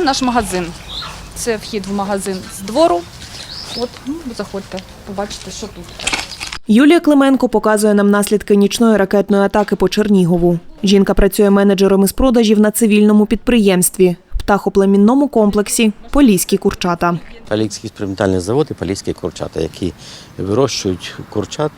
наш магазин. Це вхід в магазин з двору. От, ну, заходьте, побачите, що тут. Юлія Клименко показує нам наслідки нічної ракетної атаки по Чернігову. Жінка працює менеджером із продажів на цивільному підприємстві птахоплемінному комплексі Поліські курчата. Поліський експериментальний завод і поліські курчата, які вирощують курчат,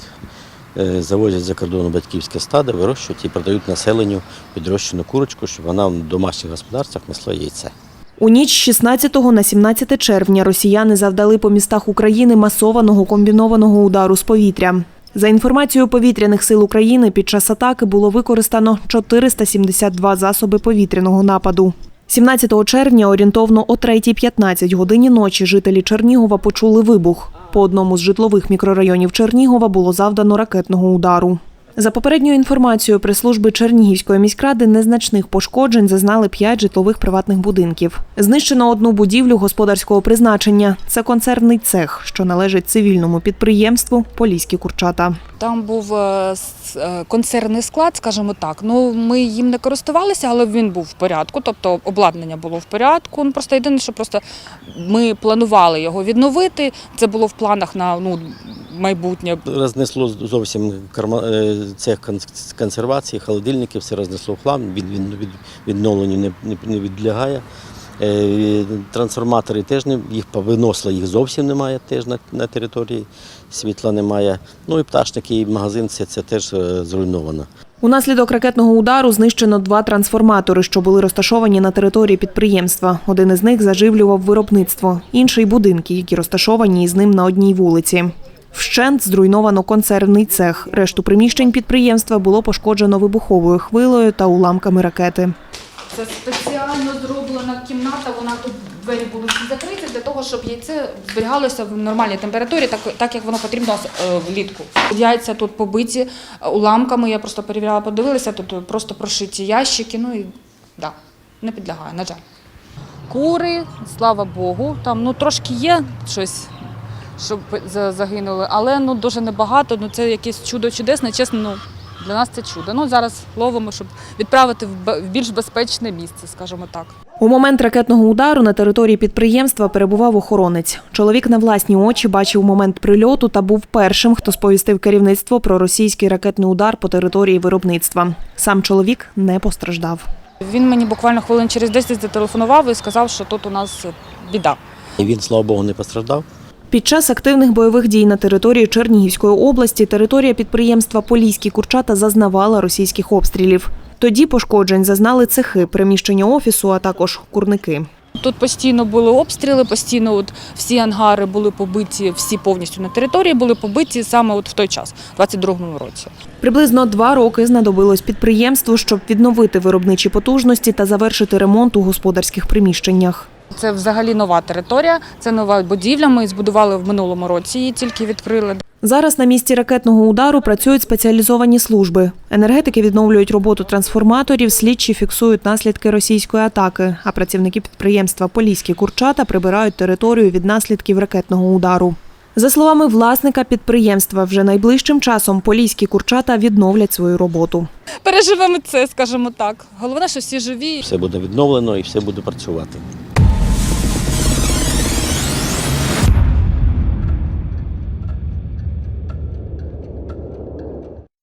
е, завозять за кордону батьківське стадо, вирощують і продають населенню підрощену курочку, щоб вона в домашніх господарствах несла яйце. У ніч 16 на 17 червня росіяни завдали по містах України масованого комбінованого удару з повітря. За інформацією повітряних сил України, під час атаки було використано 472 засоби повітряного нападу. 17 червня орієнтовно о 3.15 годині ночі жителі Чернігова почули вибух. По одному з житлових мікрорайонів Чернігова було завдано ракетного удару. За попередньою інформацією прес-служби Чернігівської міськради, незначних пошкоджень зазнали п'ять житлових приватних будинків. Знищено одну будівлю господарського призначення. Це концерний цех, що належить цивільному підприємству Поліські курчата. Там був е, е, концерний склад, скажімо так. Ну, ми їм не користувалися, але він був в порядку, тобто обладнання було в порядку. Ну, просто єдине, що просто ми планували його відновити. Це було в планах на ну, майбутнє. Рознесло зовсім карма- е, цех консервації, холодильники, все рознесло в хлам, від, від, від, відновленню не, не, не відлягає. Е, Трансформатори теж не їх повиносило, їх зовсім немає теж на, на території, світла немає. Ну і пташники, і магазин це, це теж е, зруйновано. Унаслідок ракетного удару знищено два трансформатори, що були розташовані на території підприємства. Один із них заживлював виробництво, інший будинки, які розташовані із ним на одній вулиці. Вщент зруйновано консервний цех. Решту приміщень підприємства було пошкоджено вибуховою хвилою та уламками ракети. Це спеціально зроблена кімната. Вона тут двері були всі закриті для того, щоб яйце зберігалося в нормальній температурі, так, так як воно потрібно е, влітку. Яйця тут побиті е, уламками. Я просто перевіряла, подивилася. Тут просто прошиті ящики. Ну і да, не підлягає, на жаль. Кури, слава Богу, там ну трошки є щось. Щоб загинули, але ну дуже небагато. Ну це якесь чудо чудесне. Чесно, ну для нас це чудо. Ну зараз ловимо, щоб відправити в більш безпечне місце, скажімо так. У момент ракетного удару на території підприємства перебував охоронець. Чоловік на власні очі бачив момент прильоту та був першим, хто сповістив керівництво про російський ракетний удар по території виробництва. Сам чоловік не постраждав. Він мені буквально хвилин через 10 зателефонував і сказав, що тут у нас біда. І він, слава Богу, не постраждав. Під час активних бойових дій на території Чернігівської області територія підприємства Поліські курчата зазнавала російських обстрілів. Тоді пошкоджень зазнали цехи, приміщення офісу, а також курники. Тут постійно були обстріли, постійно от всі ангари були побиті, всі повністю на території були побиті саме от в той час, у 22-му році. Приблизно два роки знадобилось підприємству, щоб відновити виробничі потужності та завершити ремонт у господарських приміщеннях. Це взагалі нова територія, це нова будівля. Ми збудували в минулому році, її тільки відкрили. Зараз на місці ракетного удару працюють спеціалізовані служби. Енергетики відновлюють роботу трансформаторів, слідчі фіксують наслідки російської атаки, а працівники підприємства Поліські курчата прибирають територію від наслідків ракетного удару. За словами власника підприємства, вже найближчим часом поліські курчата відновлять свою роботу. Переживемо це, скажімо так. Головне, що всі живі. Все буде відновлено і все буде працювати.